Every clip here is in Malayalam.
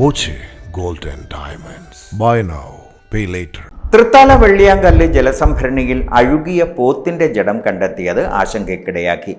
Boche gold diamonds. Buy now pay later. Thrithala Velliyankallu ജലസംഭരണിയിൽ അഴുകിയ പോത്തിന്റെ ജഡം കണ്ടെത്തിയത് ആശങ്കയ്ക്കിടയാക്കി.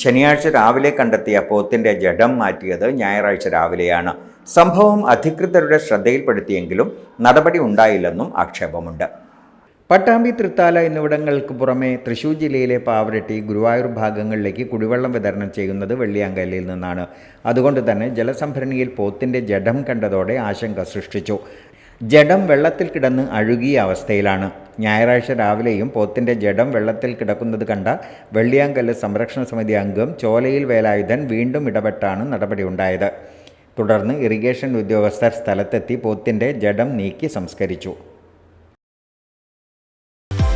ശനിയാഴ്ച രാവിലെ കണ്ടെത്തിയ പോത്തിന്റെ ജഡം മാറ്റിയത് ഞായറാഴ്ച രാവിലെയാണ്. സംഭവം അധികൃതരുടെ ശ്രദ്ധയിൽപ്പെടുത്തിയെങ്കിലും നടപടി ഉണ്ടായില്ലെന്നും ആക്ഷേപമുണ്ട്. പട്ടാമ്പി തൃത്താല എന്നിവിടങ്ങൾക്ക് പുറമെ തൃശൂർ ജില്ലയിലെ പാവരട്ടി ഗുരുവായൂർ ഭാഗങ്ങളിലേക്ക് കുടിവെള്ളം വിതരണം ചെയ്യുന്നത് വെള്ളിയാങ്കല്ലിൽ നിന്നാണ്. അതുകൊണ്ട് തന്നെ ജലസംഭരണിയിൽ പോത്തിന്റെ ജഡം കണ്ടതോടെ ആശങ്ക സൃഷ്ടിച്ചു. ജഡം വെള്ളത്തിൽ കിടന്ന് അഴുകിയ അവസ്ഥയിലാണ്. ഞായറാഴ്ച രാവിലെയും പോത്തിന്റെ ജഡം വെള്ളത്തിൽ കിടക്കുന്നത് കണ്ട വെള്ളിയാങ്കല്ല് സംരക്ഷണ സമിതി അംഗം ചോലയിൽ വേലായുധൻ വീണ്ടും ഇടപെട്ടാണ് നടപടിയുണ്ടായത്. തുടർന്ന് ഇറിഗേഷൻ ഉദ്യോഗസ്ഥർ സ്ഥലത്തെത്തി പോത്തിന്റെ ജഡം നീക്കി സംസ്കരിച്ചു.